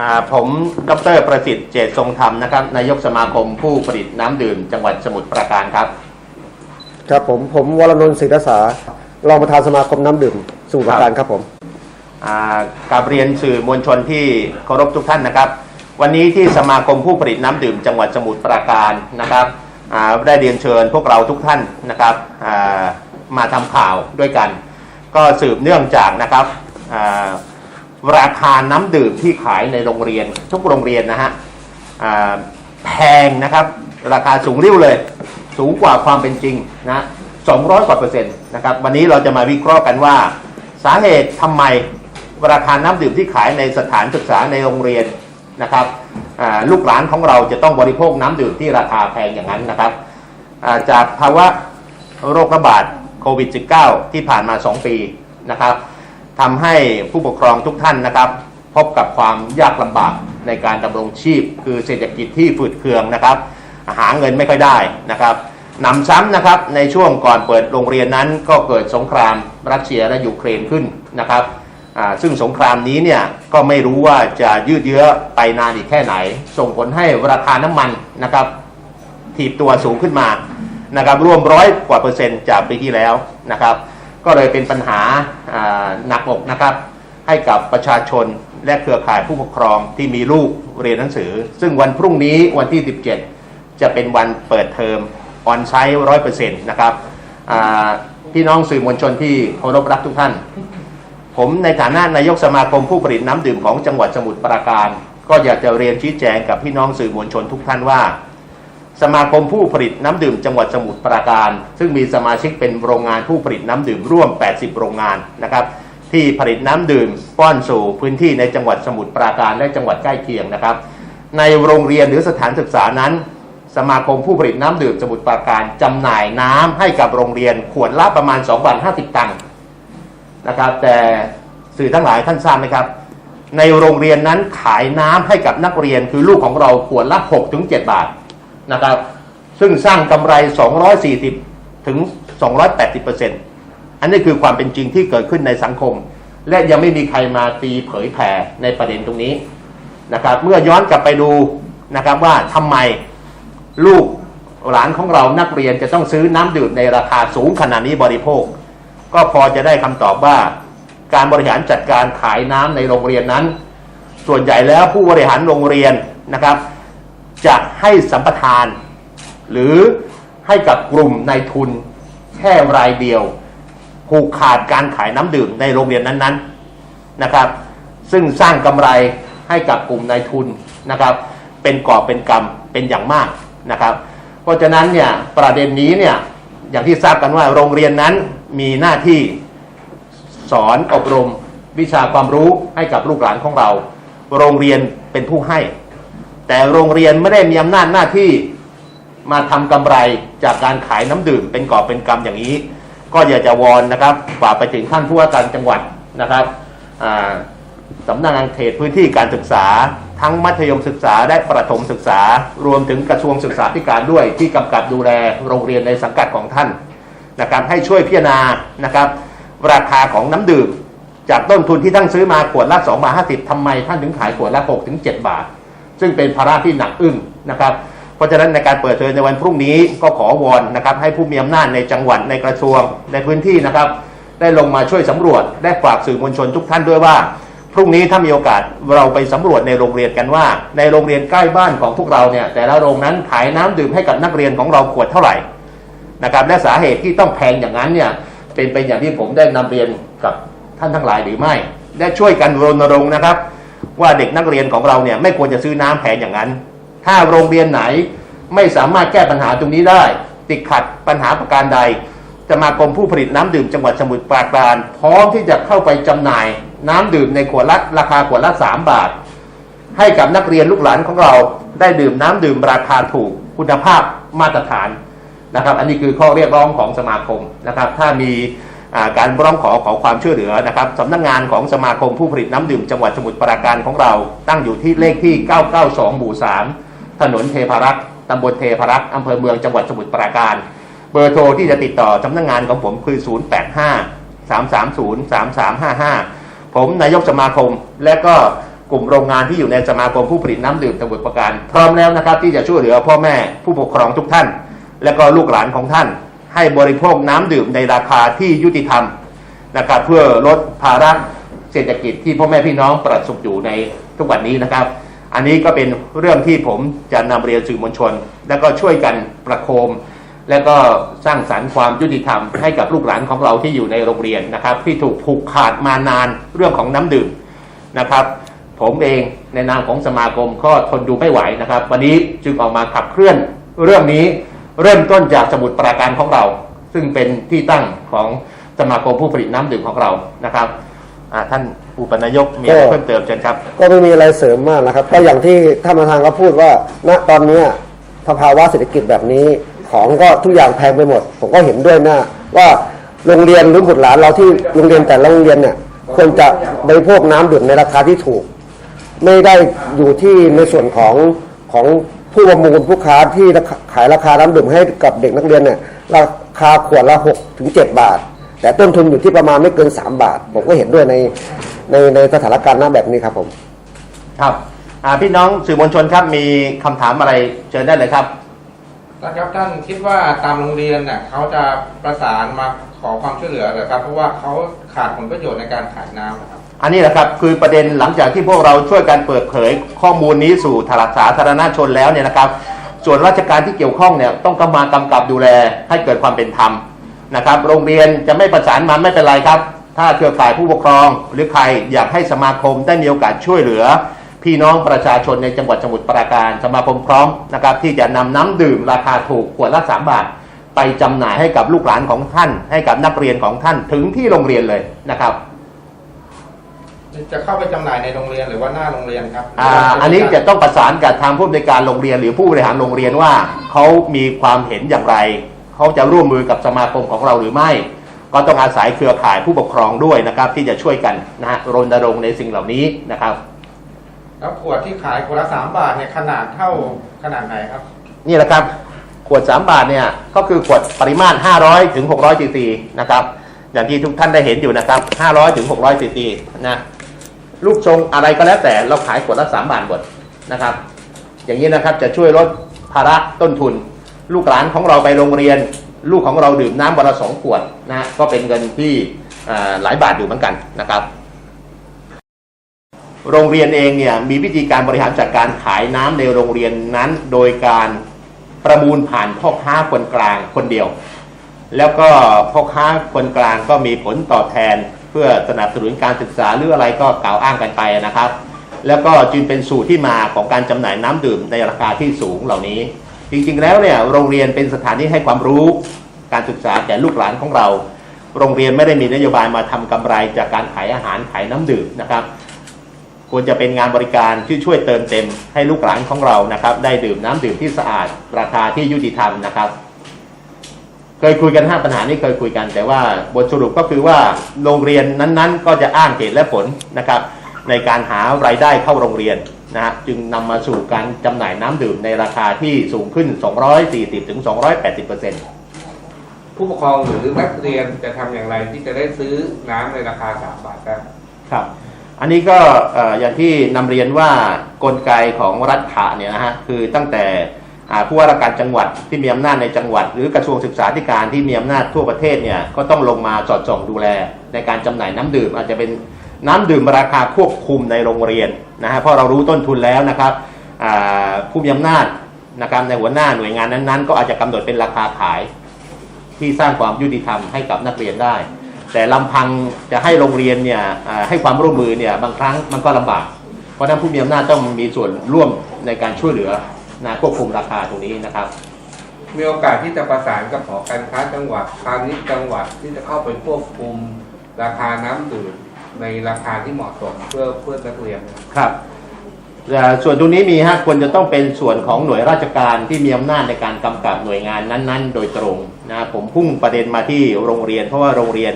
อ่าผมดรประสิทธิ์เจตทรงธรรมนะครับนายกสมาคมผู้ผลิตน้ำดื่ม จังหวัดสมุทรปราการครับ ครับผมผมวรนนท์ศิรษารองประธานสมาคมน้ำดื่มสมุทรปราการครับผมอ่ากราบเรียนสื่อมวลชนที่เคารพทุกท่านนะครับ วันนี้ที่สมาคมผู้ผลิตน้ำดื่ม จังหวัดสมุทรปราการนะครับอ่าได้เรียนเชิญพวกเราทุกท่านนะครับอ่ามาทำข่าวด้วยกัน ก็สืบเนื่องจากนะครับอ่า ราคาน้ำดื่มที่ขายในโรงเรียน ทุกโรงเรียนนะฮะแพงนะครับ ราคาสูงริ้วเลย สูงกว่าความเป็นจริงนะ200กว่าเปอร์เซ็นต์นะครับวันนี้เราจะมาวิเคราะห์กันว่า สาเหตุทำไมราคาน้ำดื่มที่ขายในสถานศึกษาในโรงเรียนนะครับลูกหลานของเราจะต้องบริโภคน้ำดื่มที่ราคาแพงอย่างนั้นนะครับจากภาวะโรคระบาดโควิด -19 ที่ผ่านมา 2 ปีนะครับ ทำให้ผู้ปกครองทุกท่านนะครับ พบกับความยากลำบากในการดำรงชีพ คือเศรษฐกิจที่ฝืดเคืองนะครับ หาเงินไม่ค่อยได้นะครับหนำซ้ำนะครับในช่วงก่อนเปิดโรงเรียนนั้นก็เกิดสงครามรัสเซียและยูเครนขึ้นนะครับซึ่งสงครามนี้เนี่ยก็ไม่รู้ว่าจะยืดเยื้อไปนานอีกแค่ไหน ส่งผลให้ราคาน้ำมันนะครับถีบตัวสูงขึ้นมานะครับรวมร้อยกว่าเปอร์เซ็นต์จากปีที่แล้วนะครับ ก็เลยเป็นปัญหาหนักอกนะครับ ให้กับประชาชนและเครือข่ายผู้ปกครองที่มีลูกเรียนหนังสือ ซึ่งวันพรุ่งนี้วันที่ 17 จะเป็นวันเปิดเทอมออนไซต์ร้อยเปอร์เซ็นต์นะครับพี่น้องสื่อมวลชนที่เคารพรักทุกท่าน ผมในฐานะนายกสมาคมผู้ผลิตน้ำดื่มของจังหวัดสมุทรปราการ ก็อยากจะเรียนชี้แจงกับพี่น้องสื่อมวลชนทุกท่านว่า สมาคมผู้ผลิตน้ำดื่มจังหวัดสมุทรปราการ ซึ่งมีสมาชิกเป็นโรงงานผู้ผลิตน้ำดื่มร่วม 80 โรงงานนะครับที่ผลิตน้ำดื่มป้อนสู่พื้นที่ในจังหวัดสมุทรปราการและจังหวัดใกล้เคียงนะครับ ในโรงเรียนหรือสถานศึกษานั้น สมาคมผู้ผลิตน้ำดื่มสมุทรปราการจำหน่ายน้ำให้กับโรงเรียนขวดละประมาณ2บาท50 ตังค์นะครับแต่สื่อทั้งหลายท่านทราบไหมครับ ในโรงเรียนนั้นขายน้ำให้กับนักเรียนคือลูกของเราขวดละ6ถึง7บาท นะครับ ซึ่งสร้างกำไร 240 ถึง 280เปอร์เซ็นต์อันนี้คือความเป็นจริงที่เกิดขึ้นในสังคม และยังไม่มีใครมาตีเผยแผ่ในประเด็นตรงนี้นะครับ เมื่อย้อนกลับไปดูนะครับว่าทำไมลูกหลานของเรานักเรียนจะต้องซื้อน้ำดื่มในราคาสูงขนาดนี้บริโภค ก็พอจะได้คำตอบว่าการบริหารจัดการขายน้ำในโรงเรียนนั้น ส่วนใหญ่แล้วผู้บริหารโรงเรียนนะครับ จะให้สัมปทาน หรือให้กับกลุ่มนายทุนแค่รายเดียวผูกขาดการขายน้ำดื่มในโรงเรียนนั้นๆนะครับ ซึ่งสร้างกำไรให้กับกลุ่มนายทุนนะครับ เป็นกอบเป็นกำเป็นอย่างมากนะครับ เพราะฉะนั้นเนี่ยประเด็นนี้เนี่ยอย่างที่ทราบกันว่าโรงเรียนนั้นมีหน้าที่สอนอบรมวิชาความรู้ให้กับลูกหลานของเรา โรงเรียนเป็นผู้ให้ แต่โรงเรียนไม่ได้มีอำนาจหน้าที่มาทำกำไรจากการขายน้ำดื่มเป็นกอบเป็นกำอย่างนี้ ก็อยากจะวอนนะครับฝากไปถึงท่านผู้ว่าการจังหวัดนะครับสำนักงานเขตพื้นที่การศึกษา ทั้งมัธยมศึกษาและประถมศึกษา รวมถึงกระทรวงศึกษาธิการด้วยที่กำกับดูแลโรงเรียนในสังกัดของท่านนะครับให้ช่วยพิจารณานะครับราคาของน้ำดื่มจากต้นทุนที่ท่านซื้อมาขวดละ2บาท50ทำไมท่านถึงขายขวดละ6ถึง7บาท ซึ่งเป็นภาระที่หนักอึ้งนะครับเพราะฉะนั้นในการเปิดเทอมในวันพรุ่งนี้ก็ขอวอนนะครับให้ผู้มีอำนาจในจังหวัดในกระทรวงในพื้นที่นะครับ ได้ลงมาช่วยสำรวจได้ฝากสื่อมวลชนทุกท่านด้วยว่า พรุ่งนี้ถ้ามีโอกาสเราไปสำรวจในโรงเรียนกันว่า ในโรงเรียนใกล้บ้านของพวกเราเนี่ยแต่ละโรงนั้นขายน้ำดื่มให้กับนักเรียนของเราขวดเท่าไหร่นะครับและสาเหตุที่ต้องแพงอย่างนั้นเนี่ยเป็นไปอย่างที่ผมได้นำเรียนกับท่านทั้งหลายหรือไม่และช่วยกันรณรงค์นะครับ ว่าเด็กนักเรียนของเราเนี่ยไม่ควรจะซื้อน้ำแพงอย่างนั้น ถ้าโรงเรียนไหนไม่สามารถแก้ปัญหาตรงนี้ได้ ติดขัดปัญหาประการใดสมาคมผู้ผลิตน้ำดื่มจังหวัดสมุทรปราการ พร้อมที่จะเข้าไปจำหน่าย น้ำดื่มในขวดละราคาขวดละ3บาท ให้กับนักเรียนลูกหลานของเราได้ดื่มน้ำดื่มราคาถูกคุณภาพมาตรฐานนะครับ อันนี้คือข้อเรียกร้องของสมาคมนะครับ ถ้ามี การร้องขอขอความช่วยเหลือนะครับสำนักงานของสมาคมผู้ผลิตน้ำดื่มจังหวัดสมุทรปราการของเรา ตั้งอยู่ที่เลขที่ 992 หมู่ 3 ถนนเทพารักษ์ตำบลเทพารักษ์อำเภอเมืองจังหวัดสมุทรปราการ เบอร์โทรที่จะติดต่อสำนักงานของผมคือ 085 330 3355 ผมนายกสมาคมและก็กลุ่มโรงงานที่อยู่ในสมาคมผู้ผลิตน้ำดื่มสมุทรปราการ พร้อมแล้วนะครับที่จะช่วยเหลือพ่อแม่ผู้ปกครองทุกท่าน และก็ลูกหลานของท่าน ให้บริโภคน้ำดื่มในราคาที่ยุติธรรมนะครับเพื่อลดภาระเศรษฐกิจที่พ่อแม่พี่น้องประสบอยู่ในทุกวันนี้นะครับ อันนี้ก็เป็นเรื่องที่ผมจะนำเรียนสื่อมวลชน แล้วก็ช่วยกันประโคม และก็สร้างสรรค์ความยุติธรรมให้กับลูกหลานของเราที่อยู่ในโรงเรียนนะครับ ที่ถูกผูกขาดมานานเรื่องของน้ำดื่มนะครับ ผมเองในนามของสมาคมก็ทนดูไม่ไหวนะครับ วันนี้จึงออกมาขับเคลื่อนเรื่องนี้ เริ่มต้นจากสมุดปราการของเรา ซึ่งเป็นที่ตั้งของสมาคมผู้ผลิตน้ำดื่มของเรานะครับอ่าท่านอุปนายกมีอะไรเพิ่มเติมเชิญครับ ก็ไม่มีอะไรเสริมมากนะครับ ก็อย่างที่ท่านประธานก็พูดว่า ณตอนเนี้ยสภาวะเศรษฐกิจแบบนี้ ของก็ทุกอย่างแพงไปหมด ผมก็เห็นด้วยนะว่าโรงเรียนหรือบุตรหลานเราที่โรงเรียนแต่ละโรงเรียนเนี่ยควรจะบริโภคน้ำดื่มในราคาที่ถูก ไม่ได้อยู่ที่ในส่วนของของ ผู้ประมูลผู้ค้าที่ขายราคาน้ำดื่มให้กับเด็กนักเรียนเนี่ยราคาขวดละ6ถึง7บาท แต่ต้นทุนอยู่ที่ประมาณไม่เกิน 3 บาท ผมก็เห็นด้วยในในในสถานการณ์หน้าแบบนี้ครับผม ครับอ่าพี่น้องสื่อมวลชนครับมีคำถามอะไรเชิญได้เลยครับ นะครับท่านคิดว่าตามโรงเรียนเนี่ยเขาจะประสานมาขอความช่วยเหลือเหรือครับ เพราะว่าเขาขาดผลประโยชน์ในการขายน้ำนะครับ อันนี้แหละครับคือประเด็นหลังจากที่พวกเราช่วยกันเปิดเผยข้อมูลนี้สู่าสาธารณชนแล้วเนี่ยนะครับ ส่วนราชการที่เกี่ยวข้องเนี่ยต้องกำมากำกับดูแลให้เกิดความเป็นธรรมนะครับ โรงเรียนจะไม่ประสานมาไม่เป็นไรครับ ถ้าเครือข่ายผู้ปกครอง หรือใครอยากให้สมาคมได้มีโอกาสช่วยเหลือ พี่น้องประชาชนในจังหวัดสมุทรปราการสมาคมพร้อมนะครับที่จะนำน้ำดื่มราคาถูกขวดละ3บาทไปจำหน่ายให้กับลูกหลานของท่าน ให้กับนักเรียนของท่านถึงที่โรงเรียนเลยนะครับ จะเข้าไปจำหน่ายในโรงเรียนหรือว่าหน้าโรงเรียนครับอ่าอันนี้จะต้องประสานกับทางผู้อำนวยการโรงเรียนหรือผู้บริหารโรงเรียนว่าเขามีความเห็นอย่างไร เขาจะร่วมมือกับสมาคมของเราหรือไม่ ก็ต้องอาศัยเครือข่ายผู้ปกครองด้วยนะครับ ที่จะช่วยกันนะฮะรณรงค์ในสิ่งเหล่านี้นะครับ แล้วขวดที่ขายขวดละสามบาทเนี่ยขนาดเท่าขนาดไหนครับ นี่แหละครับ ขวด 3 บาทเนี่ยก็คือขวดปริมาตร 500 ถึง 600ซีซีนะครับ อย่างที่ทุกท่านได้เห็นอยู่นะครับ 500 ถึง 600ซีซีนะ รูปทรงอะไรก็แล้วแต่เราขายขวดละ3บาทหมดนะครับ อย่างนี้นะครับจะช่วยลดภาระต้นทุน ลูกหลานของเราไปโรงเรียน ลูกของเราดื่มน้ำวันละสองขวดนะฮะก็เป็นเงินที่หลายบาทอยู่เหมือนกันนะครับ โรงเรียนเองเนี่ยมีวิธีการบริหารจัดการขายน้ำในโรงเรียนนั้น โดยการประมูลผ่านพ่อค้าคนกลางคนเดียว แล้วก็พ่อค้าคนกลางก็มีผลตอบแทน เพื่อสนับสนุนการศึกษาหรืออะไรก็กล่าวอ้างกันไปนะครับ แล้วก็จึงเป็นสูตรที่มาของการจำหน่ายน้ำดื่มในราคาที่สูงเหล่านี้ จริงๆแล้วเนี่ยโรงเรียนเป็นสถานที่ให้ความรู้การศึกษาแก่ลูกหลานของเรา โรงเรียนไม่ได้มีนโยบายมาทำกำไรจากการขายอาหารขายน้ำดื่มนะครับควรจะเป็นงานบริการที่ช่วยเติมเต็มให้ลูกหลานของเรานะครับ ได้ดื่มน้ำดื่มที่สะอาด ราคาที่ยุติธรรมนะครับ เคยคุยกันห้าปัญหานี้เคยคุยกัน แต่ว่าบทสรุปก็คือว่าโรงเรียนนั้นๆ ก็จะอ้างเหตุและผลนะครับ ในการหารายได้เข้าโรงเรียนนะฮะจึงนำมาสู่การจำหน่ายน้ำดื่มในราคาที่สูงขึ้น 240ถึง280เปอร์เซ็นต์ผู้ปกครองหรือนักเรียนจะทำอย่างไรที่จะได้ซื้อน้ำในราคา 3 บาทได้ครับ อันนี้ก็เอ่ออย่างที่นำเรียนว่ากลไกของรัฐะเนี่ยนะฮะคือตั้งแต่อ่า ผู้ว่าราชการจังหวัดที่มีอำนาจในจังหวัด หรือกระทรวงศึกษาธิการที่มีอำนาจทั่วประเทศเนี่ยก็ต้องลงมาสอดส่องดูแลในการจำหน่ายน้ำดื่ม อาจจะเป็นน้ำดื่มราคาควบคุมในโรงเรียนนะฮะเพราะเรารู้ต้นทุนแล้วนะครับผู้มีอำนาจนะครับในหัวหน้าหน่วยงานนั้นๆ ก็อาจจะกำหนดเป็นราคาขายที่สร้างความยุติธรรมให้กับนักเรียนได้ แต่ลำพังจะให้โรงเรียนเนี่ยให้ความร่วมมือเนี่ยบางครั้งมันก็ลำบาก เพราะฉะนั้นผู้มีอำนาจต้องมีส่วนร่วมในการช่วยเหลือ นะควบคุมราคาตรงนี้นะครับ มีโอกาสที่จะประสานกับหอการค้าจังหวัดพาณิชย์จังหวัดที่จะเข้าไปควบคุมราคาน้ำดื่มในราคาที่เหมาะสมเพื่อเพื่อนักเรียนนะครับครับเอ่อส่วนตรงนี้มีฮะควรจะต้องเป็นส่วนของหน่วยราชการที่มีอำนาจในการกำกับหน่วยงานนั้น ๆ โดยตรงนะผมพุ่งประเด็นมาที่โรงเรียน เพราะว่าโรงเรียน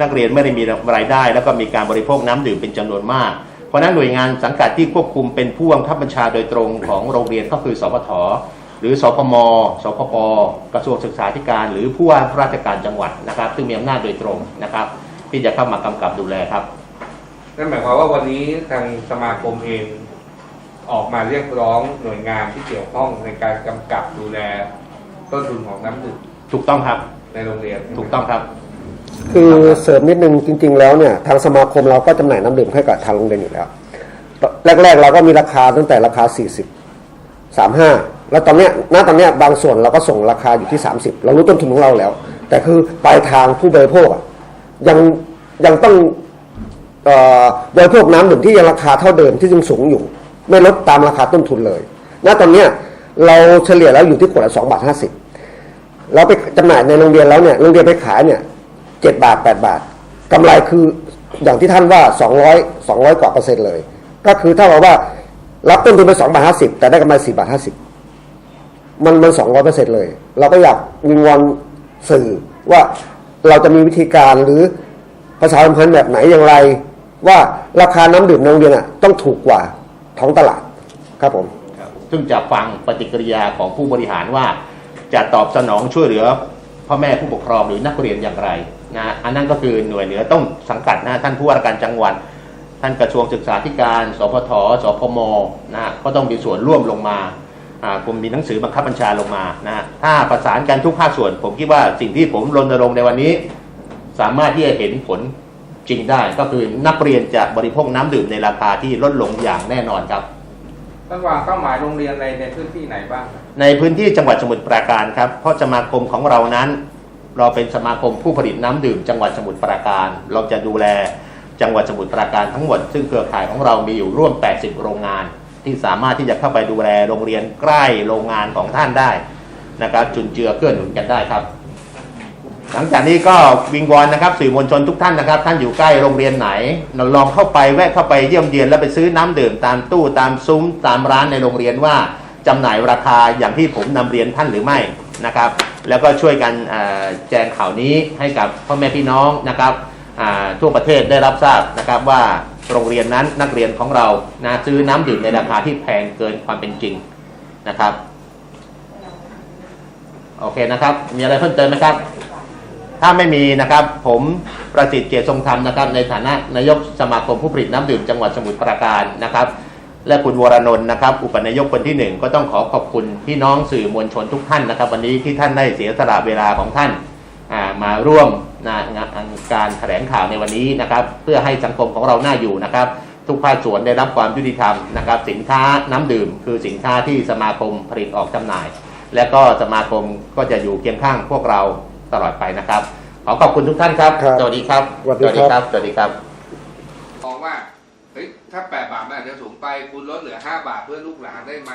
นักเรียนไม่ได้มีรายได้ แล้วก็มีการบริโภคน้ำดื่มเป็นจำนวนมาก เพราะฉะนั้นหน่วยงานสังกัดที่ควบคุมเป็นผู้บังคับบัญชาโดยตรงของโรงเรียนก็คือสพทหรือสพมสพปกระทรวงศึกษาธิการ หรือผู้ว่าราชการจังหวัดนะครับ ซึ่งมีอำนาจโดยตรงนะครับ ที่จะเข้ามากำกับดูแลครับนั่นหมายความว่าวันนี้ทางสมาคมเองออกมาเรียกร้องหน่วยงานที่เกี่ยวข้องในการกำกับดูแลต้นทุนของน้ำดื่มถูกต้องครับในโรงเรียนถูกต้องครับ คือเสริมนิดนึงจริง ๆ แล้วเนี่ยทางสมาคมเราก็จำหน่ายน้ำดื่มให้กับทางโรงเรียนอยู่แล้ว แรก ๆ เราก็มีราคาตั้งแต่ราคา 40 35 แล้วตอนเนี้ยณตอนเนี้ยบางส่วนเราก็ส่งราคาอยู่ที่ 30 เรารู้ต้นทุนของเราแล้ว แต่คือปลายทางผู้บริโภคอยังยังต้องบริโภคน้ำดื่มที่ยังราคาเท่าเดิมที่ยังสูงอยู่ ไม่ลดตามราคาต้นทุนเลย ณตอนเนี้ยเราเฉลี่ยแล้วอยู่ที่ขวดละ2บาท50เราไปจำหน่ายในโรงเรียนแล้วเนี่ยโรงเรียนไปขายเนี่ย เจ็ดบาทแปดบาทกำไรคืออย่างที่ท่านว่าสองร้อยสองร้อยกว่าเปอร์เซ็นต์เลย ก็คือถ้าเราว่ารับต้นทุนไปสองบาทห้าสิบแต่ได้กำไรสี่บาทห้าสิบมันมันสองร้อยเปอร์เซ็นต์เลย เราก็อยากวิงวอนสื่อว่าเราจะมีวิธีการหรือประชาสัมพันธ์แบบไหนอย่างไร ว่าราคาน้ำดื่มในโรงเรียนอะต้องถูกกว่าท้องตลาดครับผมซึ่งจะฟังปฏิกิริยาของผู้บริหารว่าจะตอบสนองช่วยเหลือ พ่อแม่ผู้ปกครองหรือนักเรียนอย่างไรนะอันนั้นก็คือหน่วยเหนือต้องสังกัดนะท่านผู้ว่าการจังหวัด ท่านกระทรวงศึกษาธิการ สพทสพมนะก็ต้องมีส่วนร่วมลงมาอ่าผมมีหนังสือบังคับบัญชาลงมานะถ้าประสานกันทุกภาคส่วน ผมคิดว่าสิ่งที่ผมรณรงค์ในวันนี้ สามารถที่จะเห็นผลจริงได้ ก็คือนักเรียนจะบริโภคน้ำดื่มในราคาที่ลดลงอย่างแน่นอนครับ ท่านวางเป้าหมายโรงเรียนในในพื้นที่ไหนบ้าง ในพื้นที่จังหวัดสมุทรปราการครับ เพราะสมาคมของเรานั้น เราเป็นสมาคมผู้ผลิตน้ำดื่ม จังหวัดสมุทรปราการ เราจะดูแลจังหวัดสมุทรปราการทั้งหมด ซึ่งเครือข่ายของเรามีอยู่ร่วม 80 โรงงาน ที่สามารถที่จะเข้าไปดูแลโรงเรียนใกล้โรงงานของท่านได้นะครับจุนเจือเกื้อหนุนกันได้ครับ หลังจากนี้ก็วิงวอนนะครับสื่อมวลชนทุกท่านนะครับ ท่านอยู่ใกล้โรงเรียนไหนลองเข้าไปแวะเข้าไปเยี่ยมเยียนแล้วไปซื้อน้ำดื่มตามตู้ตามซุ้มตามร้านในโรงเรียนว่าจำหน่ายราคาอย่างที่ผมนำเรียนท่านหรือไม่นะครับ แล้วก็ช่วยกันแจ้งข่าวนี้ให้กับพ่อแม่พี่น้องนะครับทั่วประเทศได้รับทราบนะครับว่าโรงเรียนนั้นนักเรียนของเรานะซื้อน้ำดื่มในราคาที่แพงเกินความเป็นจริงนะครับ โอเคนะครับ มีอะไรเพิ่มเติมไหมครับ ถ้าไม่มีนะครับ ผมประสิทธิ์เกียรติทรงธรรมนะครับ ในฐานะนายกสมาคมผู้ผลิตน้ำดื่มจังหวัดสมุทรปราการนะครับ และคุณวรนนท์นะครับ อุปนายกคนที่หนึ่งก็ต้องขอขอบคุณพี่น้องสื่อมวลชนทุกท่านนะครับ วันนี้ที่ท่านได้เสียสละเวลาของท่านามาร่วมงานการแถลงข่าวในวันนี้นะครับ เพื่อให้สังคมของเราน่าอยู่นะครับ ทุกภาคส่วนได้รับความยุติธรรมนะครับ สินค้าน้ำดื่ม คือสินค้าที่สมาคมผลิตออกจำหน่าย และก็สมาคมก็จะอยู่เคียงข้างพวกเรา ตลอดไปนะครับ ขอขอบคุณทุกท่านครับ ครับสวัสดีครับ สวัสดีครับ สวัสดีครับ มองว่าเฮ้ยถ้าแปดบาทมันอาจจะสูงไปคุณลดเหลือห้าบาทเพื่อลูกหลานได้ไหม